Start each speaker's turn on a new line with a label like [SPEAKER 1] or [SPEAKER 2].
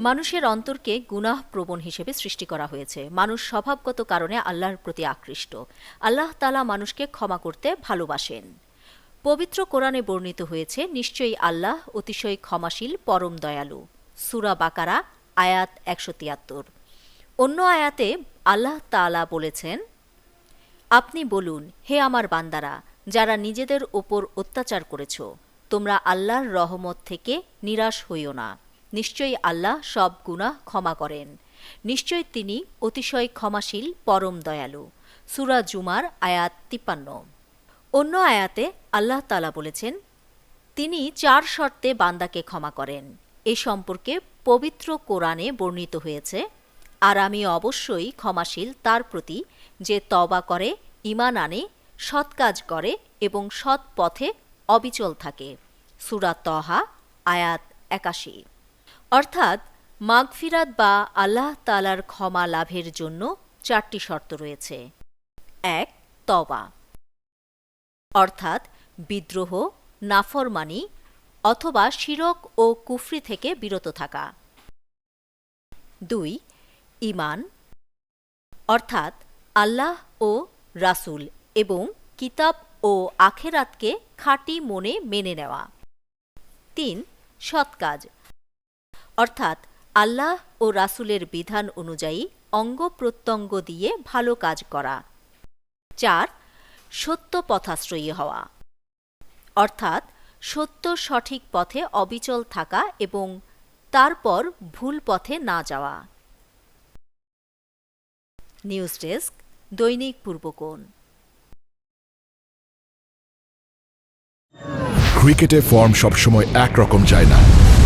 [SPEAKER 1] মানুষের অন্তরকে গুনাহ প্রবণ হিসেবে সৃষ্টি করা হয়েছে। মানুষ স্বভাবগত কারণে আল্লাহর প্রতি আকৃষ্ট। আল্লাহ তালা মানুষকে ক্ষমা করতে ভালোবাসেন। পবিত্র কোরআনে বর্ণিত হয়েছে, নিশ্চয়ই আল্লাহ অতিশয় ক্ষমাশীল, পরম দয়ালু। সুরা বাকারা, আয়াত একশো তিয়াত্তর। অন্য আয়াতে আল্লাহ তালা বলেছেন, আপনি বলুন, হে আমার বান্দারা, যারা নিজেদের ওপর অত্যাচার করেছ, তোমরা আল্লাহর রহমত থেকে নিরাশ হইও না। নিশ্চয়ই আল্লাহ সব গুনাহ ক্ষমা করেন। নিশ্চয় তিনি অতিশয় ক্ষমাশীল, পরম দয়ালু। সুরা জুমার আয়াত তিপ্পান্ন। অন্য আয়াতে আল্লাহ তালা বলেছেন, তিনি চার শর্তে বান্দাকে ক্ষমা করেন। এ সম্পর্কে পবিত্র কোরআনে বর্ণিত হয়েছে, আর আমি অবশ্যই ক্ষমাশীল তার প্রতি যে তবা করে ইমান আনে, সৎ কাজ করে এবং সৎ পথে অবিচল থাকে। সুরা তহা আয়াত একাশি। অর্থাৎ মাগফিরাত বা আল্লাহ তালার ক্ষমা লাভের জন্য চারটি শর্ত রয়েছে। এক তবা অর্থাৎ বিদ্রোহ, নাফরমানি অথবা শিরক ও কুফরি থেকে বিরত থাকা। দুই ইমান অর্থাৎ আল্লাহ ও রাসূল এবং কিতাব ও আখেরাতকে খাঁটি মনে মেনে নেওয়া। তিন, সৎ কাজ। অর্থাৎ আল্লাহ ও রাসূলের বিধান অনুযায়ী অঙ্গ প্রত্যঙ্গ দিয়ে ভালো কাজ করা। চার, সত্য পথাশ্রয়ী হওয়া। অর্থাৎ সত্য সঠিক পথে অবিচল থাকা এবং তারপর ভুল পথে না যাওয়া। নিউজ ডেস্ক, দৈনিক পূর্বকোণ।
[SPEAKER 2] ক্রিকেটে ফর্ম সবসময় একরকম যায় না।